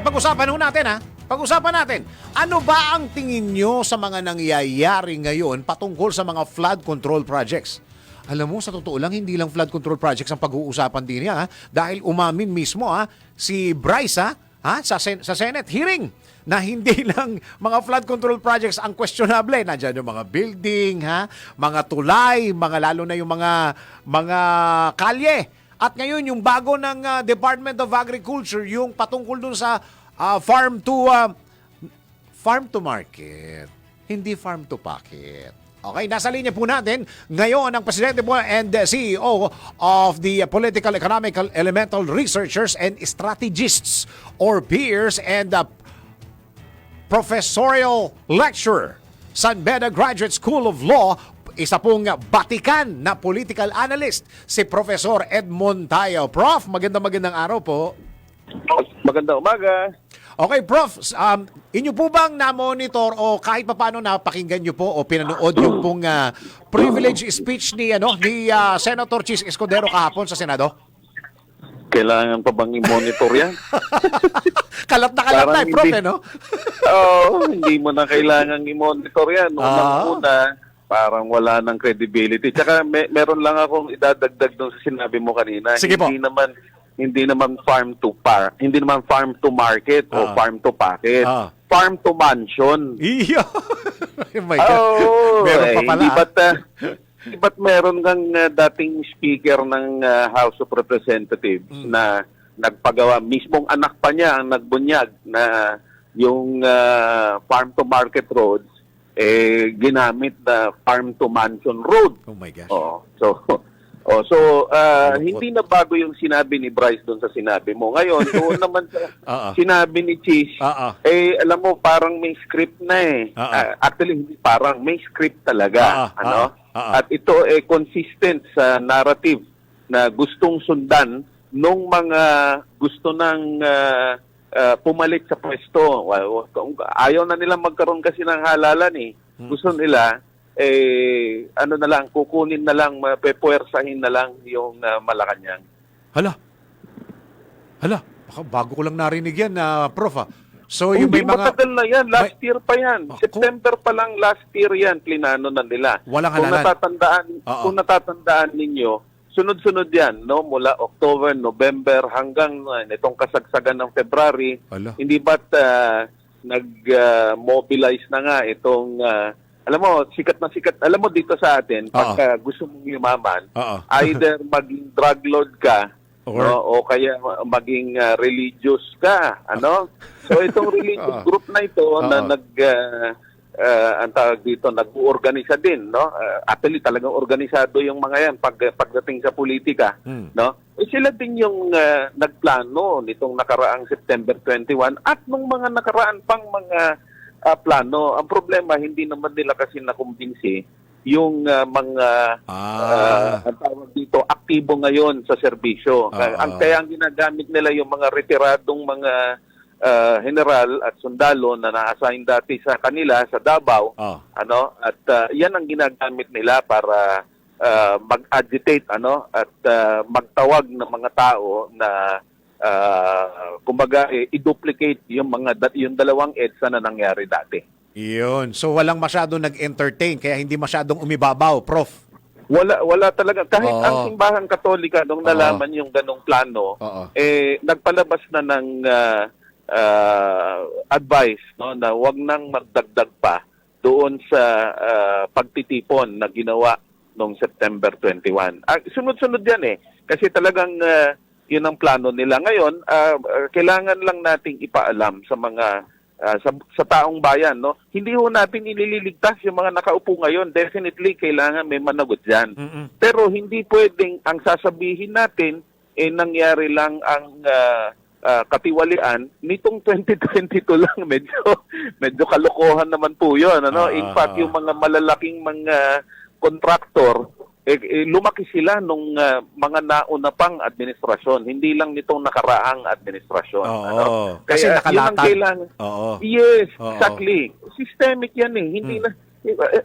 Alright, pag-usapan natin ha. Pag-usapan natin, ano ba ang tingin nyo sa mga nangyayari ngayon patungkol sa mga flood control projects? Alam mo, sa totoo lang, hindi lang flood control projects ang pag-uusapan din niya ha? dahil umamin mismo ha, si Bryce ha, ha sa, sen- sa Senate hearing na hindi lang mga flood control projects ang questionable. Nandiyan yung mga building, ha, mga tulay, mga lalo na yung mga mga kalye. At ngayon yung bago ng ah, Department of Agriculture, yung patungkol dun sa ah, farm to ah, farm to market, hindi farm to pocket. Okay, nasa linya po natin ngayon ang Presidente po and uh, CEO of the Political Economical Elemental Researchers and Strategists or peers and uh, professorial lecturer San Beda Graduate School of Law, isa pong batikan na political analyst, si Professor Edmond Tayo. Prof, magandang magandang araw po. Magandang umaga. Okay, Prof, um, inyo po bang na-monitor o kahit paano napakinggan nyo po o pinanood yung pong ah, privilege speech ni ano ni ah, Senator Chis Escudero kahapon sa Senado? Kailangan pa bang i-monitor yan? kalat na kalat Parang na, eh, Prof, hindi. eh, no? Oo, hindi mo na kailangan i-monitor yan. Unang Ah. una, parang wala ng credibility. Tsaka may, meron lang akong idadagdag doon sa sinabi mo kanina. Sige po. hindi naman hindi naman farm to par, hindi naman farm to market o Ah. farm to pocket. Ah. Farm to mansion. Iyo. oh my God. Oo, Meron pa eh, pala. Hindi ah. ba't, hindi ba't meron kang ah, dating speaker ng ah, House of Representatives Hmm. na nagpagawa, mismong anak pa niya ang nagbunyag na yung ah, farm to market roads eh ginamit na farm to mansion road. Oh my gosh. Oo. So Oh, so Malungkot. hindi na bago yung sinabi ni Bryce doon sa sinabi mo. Ngayon, doon naman sa Oo. sinabi ni Cheese, Oo. eh alam mo parang may script na eh. Oo. Ah, actually hindi parang may script talaga, Oo, ano? oo. At ito eh consistent sa narrative na gustong sundan nung mga gusto ng ah, ah, pumalit sa pwesto. Kung- Ayaw na nila magkaroon kasi ng halalan eh. Hmm. Gusto nila eh ano na lang kukunin na lang mapepuwersahin na lang yung ah, Malacanang. Hala. Hala. Baka bago ko lang narinig yan na prof ah. So yung Hindi may mga matagal na yan. Last may- year pa yan. Ako. September pa lang last year yan. Plinano na nila. Walang kung halalan. natatandaan, Oo. kung natatandaan ninyo, sunod-sunod yan, no? Mula October, November, hanggang uh, itong kasagsagan ng February. Hala. Hindi ba't uh, nag-mobilize na nga itong, uh, alam mo, sikat na sikat. Alam mo dito sa atin, Oo. pagka gusto mong yumaman, Oo. either maging drug lord ka, Or- no, o kaya maging uh, religious ka, ano? So itong religious group na ito na Oo. nag uh, uh, ang tawag dito nag-uorganisa din, no? Uh, actually talagang organisado yung mga yan pag pagdating sa politika, Hmm. no? Eh, sila din yung uh, nagplano nitong nakaraang September 21 at nung mga nakaraan pang mga uh, plano. Ang problema hindi naman nila kasi nakumbinsi yung uh, mga Ah. ah, ang tawag dito, aktibo ngayon sa serbisyo. Ah, ang ah. kaya ang ginagamit nila yung mga retiradong mga ah, general at sundalo na na-assign dati sa kanila sa Davao, Oh. ano? At ah, 'yan ang ginagamit nila para ah, mag-agitate ano at ah, magtawag ng mga tao na ah, kumbaga eh, i-duplicate yung mga yung dalawang EDSA na nangyari dati. Iyon. So walang masyadong nag-entertain kaya hindi masyadong umibabaw, prof. Wala wala talaga kahit Oo. ang simbahan katolika nung Oo. nalaman yung ganong plano Oo. eh nagpalabas na ng ah, ah, advice no na wag nang magdagdag pa doon sa ah, pagtitipon na ginawa noong September 21. Ah, sunod-sunod yan eh kasi talagang ah, yun ang plano nila ngayon ah, kailangan lang nating ipaalam sa mga ah, sa, sa taong bayan no hindi ho natin ilililigtas yung mga nakaupo ngayon definitely kailangan may managot diyan Mm-mm. pero hindi pwedeng ang sasabihin natin eh nangyari lang ang ah, ah, katiwalian nitong 2022 lang medyo medyo kalokohan naman po 'yon ano Ah. in fact yung mga malalaking mga contractor eh, eh, lumaki sila nung ah, mga nauna pang administrasyon hindi lang nitong nakaraang administrasyon Oo. ano Kasi Kaya yun ang nakalatag. kailangan Oo. Yes, Oo. exactly. Systemic yan eh. Hindi Hmm. na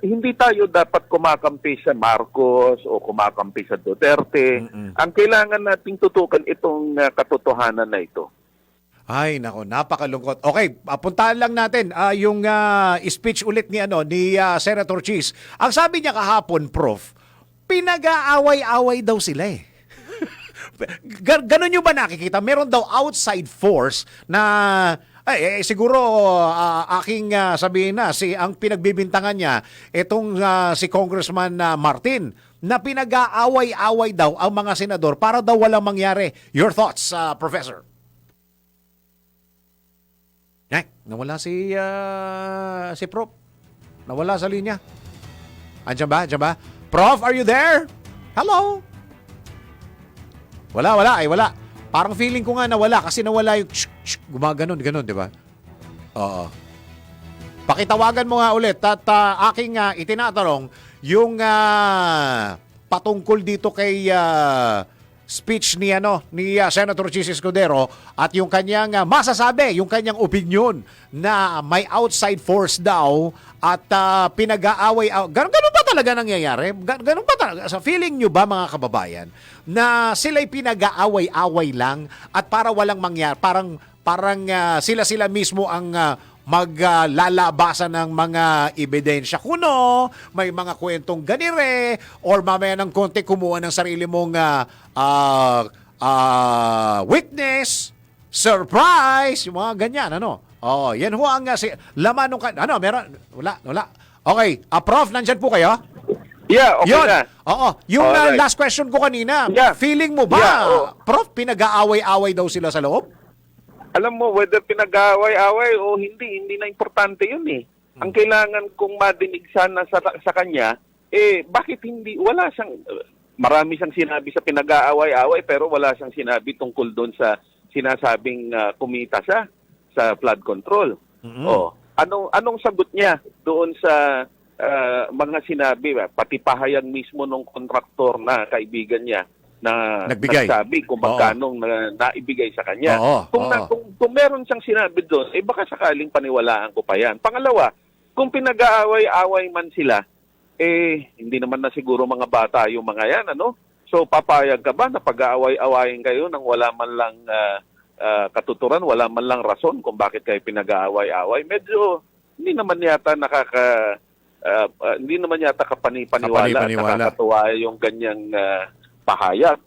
hindi tayo dapat kumakampi sa Marcos o kumakampi sa Duterte. Mm-mm. Ang kailangan nating tutukan itong uh, katotohanan na ito. Ay, nako, napakalungkot. Okay, ah, puntahan lang natin ah, yung ah, speech ulit ni ano ni ah, Senator Cheese. Ang sabi niya kahapon, Prof, pinag-aaway-away daw sila eh. Gan- Ganon nyo ba nakikita? Meron daw outside force na ay, eh, siguro ah, aking ah, sabihin na si ang pinagbibintangan niya itong ah, si Congressman ah, Martin na pinag-aaway-away daw ang mga senador para daw walang mangyari. Your thoughts, ah, Professor? Eh, nawala si ah, si Prof. Nawala sa linya. Andiyan ba? Andiyan ba? Prof, are you there? Hello? Wala, wala. Ay, wala. Parang feeling ko nga nawala kasi nawala yung tsk, gumaganon, ganon, di ba? Oo. Pakitawagan mo nga ulit at ah, aking ah, itinatanong yung ah, patungkol dito kay ah, speech ni ano ni ah, Senator Chis Escudero at yung kanyang ah, masasabi, yung kanyang opinion na may outside force daw at ah, pinag-aaway aw- ganun, ganun ba talaga nangyayari? Gan- Ganun ba talaga? Sa feeling nyo ba mga kababayan na sila'y pinag-aaway-away lang at para walang mangyari, parang parang ah, sila-sila mismo ang ah, maglalabasan ng mga ebidensya kuno, may mga kwentong ganire, or mamaya ng konti kumuha ng sarili mong ah, ah, ah, witness, surprise, yung mga ganyan, ano? Oh, yan ho ang ah, si, laman ng, ano, meron, wala, wala. Okay, ah, Prof, nandyan po kayo? Yeah, okay Yun. na. Oo. Yung Alright. last question ko kanina, Yeah. feeling mo ba, Yeah, oo. Prof, pinag-aaway-away daw sila sa loob? Alam mo, whether pinag-aaway-away o hindi, hindi na importante yun eh. Ang kailangan kong madinig sana sa, sa kanya, eh, bakit hindi, wala siyang, marami siyang sinabi sa pinag-aaway-away, pero wala siyang sinabi tungkol doon sa sinasabing uh, kumita siya sa flood control. Mhm. Oh, anong anong sagot niya doon sa uh, mga sinabi, pati pahayag mismo ng kontraktor na kaibigan niya na Nagbigay. nagsabi kung magkano na naibigay sa kanya. Oo, kung, oo. na, kung, kung meron siyang sinabi doon, eh baka sakaling paniwalaan ko pa yan. Pangalawa, kung pinag-aaway-away man sila, eh hindi naman na siguro mga bata yung mga yan, ano? So papayag ka ba na pag-aaway-awayin kayo nang wala man lang ah, ah, katuturan, wala man lang rason kung bakit kayo pinag-aaway-away? Medyo hindi naman yata nakaka ah, ah, hindi naman yata kapani-paniwala, Kapani-paniwala. nakakatuwa yung ganyang ah, pahayag.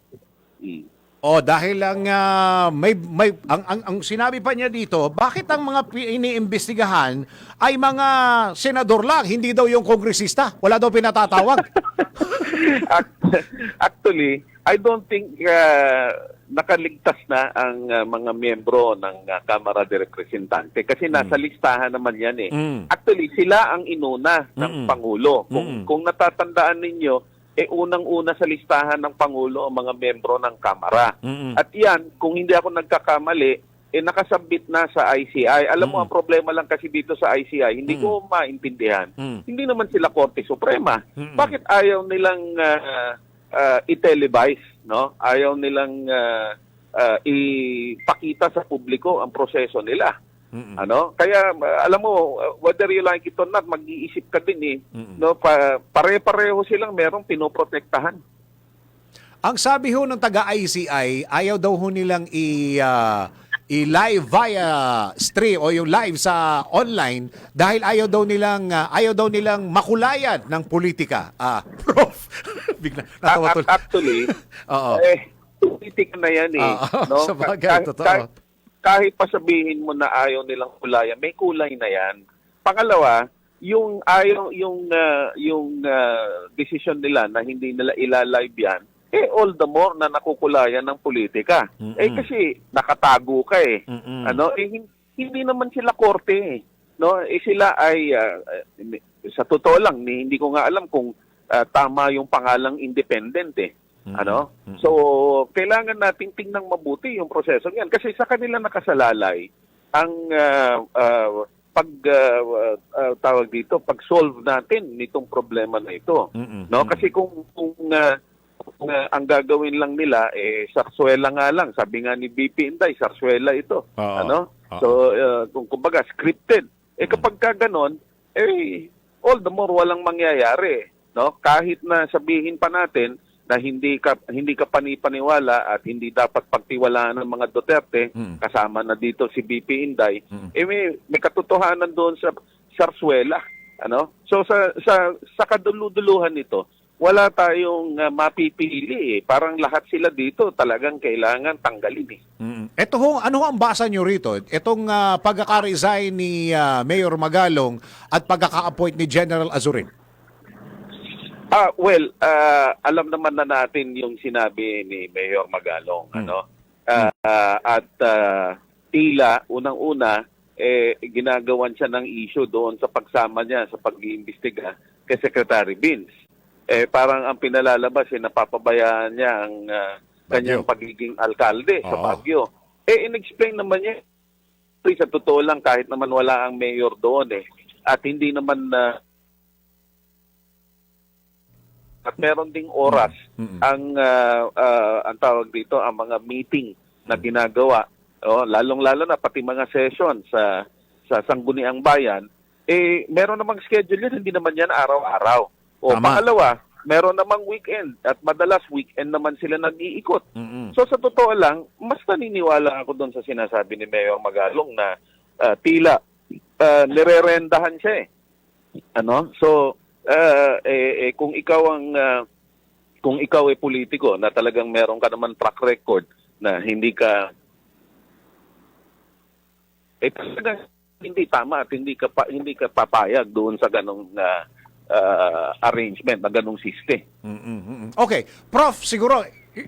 Hmm. Oh, dahil lang ah, may may ang, ang ang sinabi pa niya dito, bakit ang mga iniimbestigahan ay mga senador lang, hindi daw yung kongresista? Wala daw pinatatawag. Act- Actually, I don't think uh, nakaligtas na ang uh, mga miyembro ng uh, Kamara de Representante kasi nasa listahan naman yan eh. Mm. Actually, sila ang inuna ng Mm-mm. Pangulo. Kung, Mm-mm. kung natatandaan ninyo, eh unang-una sa listahan ng Pangulo ang mga miyembro ng Kamara. Mm-mm. At yan, kung hindi ako nagkakamali, eh nakasabit na sa ICI. Alam mo, Mm. ang problema lang kasi dito sa ICI, hindi Mm. ko maintindihan. Mm. Hindi naman sila Korte Suprema. Mm-mm. Bakit ayaw nilang uh, uh, i-televise, no? Ayaw nilang uh, uh, ipakita sa publiko ang proseso nila. Mm-mm. Ano? Kaya uh, alam mo, uh, whether you like it or not, mag-iisip ka din eh. Mm-mm. No, pa, pare-pareho silang merong pinoprotektahan. Ang sabi ho ng taga-ICI, ayaw daw ho nilang i ah, i-live via stream o yung live sa online dahil ayaw daw nilang ah, ayaw daw nilang makulayan ng politika. Ah, prof. Bigla natawa tuloy. actually, Oo. eh, politik na yan eh. Oo, no? sa bagay, Ka- totoo. Ka- kahit pa sabihin mo na ayaw nilang kulayan, may kulay na yan. Pangalawa, yung ayaw yung ah, yung ah, decision nila na hindi nila ilalive yan, eh all the more na nakukulayan ng politika. Mm-mm. Eh kasi nakatago ka eh. Mm-mm. Ano, eh hin- hindi naman sila korte eh. No, eh sila ay eh, sa totoo lang hindi ko nga alam kung ah, tama yung pangalang independent eh. Mm-mm. Ano? Mm-mm. So, kailangan nating tingnan mabuti yung proseso niyan kasi sa kanila nakasalalay ang ah, ah, pag ah, ah, tawag dito, pag-solve natin nitong problema na ito. Mm-mm. No? Kasi kung kung, ah, kung ang gagawin lang nila eh sarsuela nga lang, sabi nga ni BP Inday, sarsuela ito. Oo. Ano? Oo. So, ah, kung kumbaga scripted. Eh kapag ka ganon, eh all the more walang mangyayari, no? Kahit na sabihin pa natin na hindi ka hindi ka panipaniwala at hindi dapat pagtiwalaan ng mga Duterte Mm. kasama na dito si BP Inday Mm. eh may, may katotohanan doon sa Sarsuela ano so sa sa sa kaduluduluhan nito wala tayong ah, mapipili eh. parang lahat sila dito talagang kailangan tanggalin eh Mm. Ito ho, ano ang basa nyo rito? Itong ah, pagkaka-resign ni ah, Mayor Magalong at pagkaka-appoint ni General Azurin. Ah, well, ah, alam naman na natin yung sinabi ni Mayor Magalong, Hmm. ano? Ah, ah, at ah, tila unang-una eh ginagawan siya ng issue doon sa pagsama niya sa pag-iimbestiga kay Secretary Vince. Eh parang ang pinalalabas eh napapabayaan niya ang ah, kanyang Baguio. pagiging alkalde sa Oo. Baguio. Eh in-explain naman niya sa totoo lang kahit naman wala ang mayor doon eh at hindi naman na at meron ding oras Mm-mm. ang ah, ah, ang tawag dito ang mga meeting na ginagawa oh lalong-lalo na pati mga session sa sa Sangguniang Bayan eh meron namang schedule yun hindi naman yan araw-araw o Tama. pangalawa meron namang weekend at madalas weekend naman sila nag-iikot Mm-mm. So sa totoo lang, mas naniniwala ako doon sa sinasabi ni Mayor Magalong na ah, tila ah, nirerendahan siya eh. Ano? So ah, eh, eh, kung ikaw ang ah, kung ikaw ay politiko na talagang meron ka naman track record na hindi ka eh talagang hindi tama at hindi ka pa, hindi ka papayag doon sa ganong ah, ah, arrangement, na ganong system. Okay, Prof, siguro,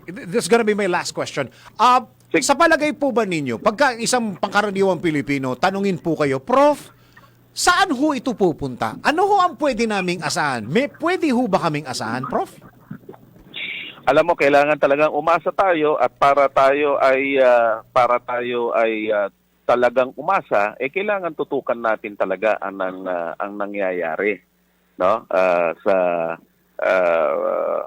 this is gonna be my last question. Uh, Sige. sa palagay po ba ninyo, pagka isang pangkaraniwang Pilipino, tanungin po kayo, Prof, saan ho ito pupunta? Ano ho ang pwede naming asahan? May pwede ho ba kaming asahan, Prof? alam mo kailangan talagang umasa tayo at para tayo ay ah, para tayo ay ah, talagang umasa eh kailangan tutukan natin talaga ang ang, ah, ang nangyayari no Ah, sa ah,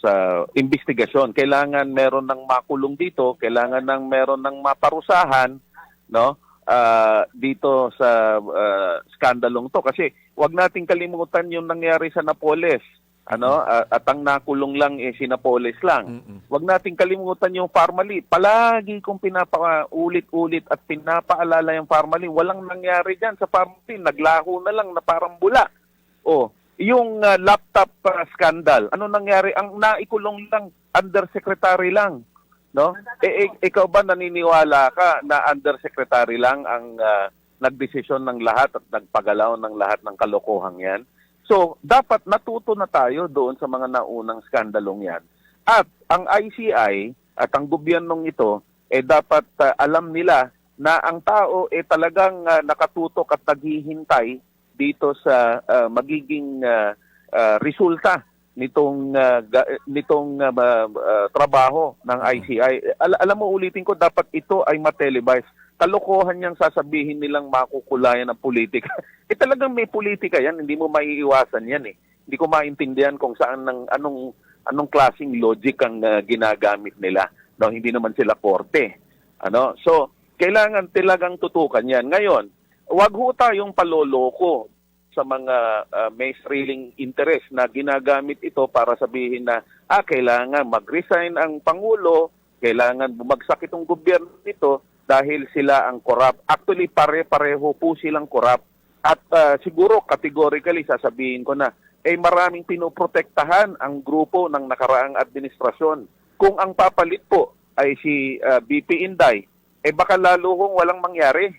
sa investigasyon kailangan meron ng makulong dito kailangan ng meron ng maparusahan no Ah, dito sa ah, skandalong to kasi wag nating kalimutan yung nangyari sa Napoles ano ah, at ang nakulong lang eh si Napoles lang Mm-mm. Huwag nating kalimutan yung Parmalee. Palagi kong pinapaulit-ulit at pinapaalala yung Parmalee. Walang nangyari dyan sa Parmalee. Naglaho na lang na parang bula. O, yung ah, laptop ah, scandal, ano nangyari? Ang naikulong lang, undersecretary lang. No? Eh, eh, ikaw ba naniniwala ka na undersecretary lang ang ah, nagdesisyon ng lahat at nagpagalaw ng lahat ng kalokohang yan? So, dapat natuto na tayo doon sa mga naunang skandalong yan. At ang ICI at ang gobyernong ito, eh dapat ah, alam nila na ang tao eh talagang ah, nakatutok at naghihintay dito sa ah, magiging ah, ah, resulta nitong ga- nitong ba- ah, trabaho ng ICI. Al- alam mo ulitin ko dapat ito ay matelevise. Kalokohan niyang sasabihin nilang makukulayan ng politika. eh talagang may politika yan, hindi mo maiiwasan yan eh. Hindi ko maintindihan kung saan ng anong anong klasing logic ang ah, ginagamit nila. No, hindi naman sila korte. Ano? So, kailangan talagang tutukan 'yan. Ngayon, wag ho tayong paloloko sa mga ah, may sariling interest na ginagamit ito para sabihin na ah kailangan mag-resign ang pangulo, kailangan bumagsak itong gobyerno nito dahil sila ang corrupt. Actually pare-pareho po silang corrupt at ah, siguro categorically sasabihin ko na eh maraming pinoprotektahan ang grupo ng nakaraang administrasyon. Kung ang papalit po ay si ah, BP Inday, eh baka lalo kong walang mangyari.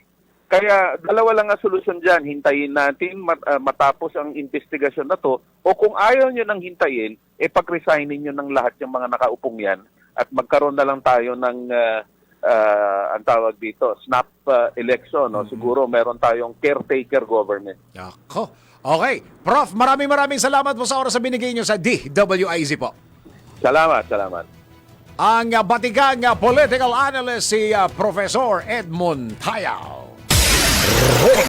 Kaya dalawa lang ang solusyon dyan. Hintayin natin mat- ah, matapos ang investigasyon na to. O kung ayaw nyo nang hintayin, eh pag-resignin nyo ng lahat yung mga nakaupong yan at magkaroon na lang tayo ng ah, ah, ang tawag dito, snap ah, election. No? Siguro meron tayong caretaker government. Ako. Okay. Prof, maraming maraming salamat po sa oras na binigay nyo sa DWIZ po. Salamat, salamat. Ang uh, batigang uh, political analyst si uh, Professor Edmond Tayao.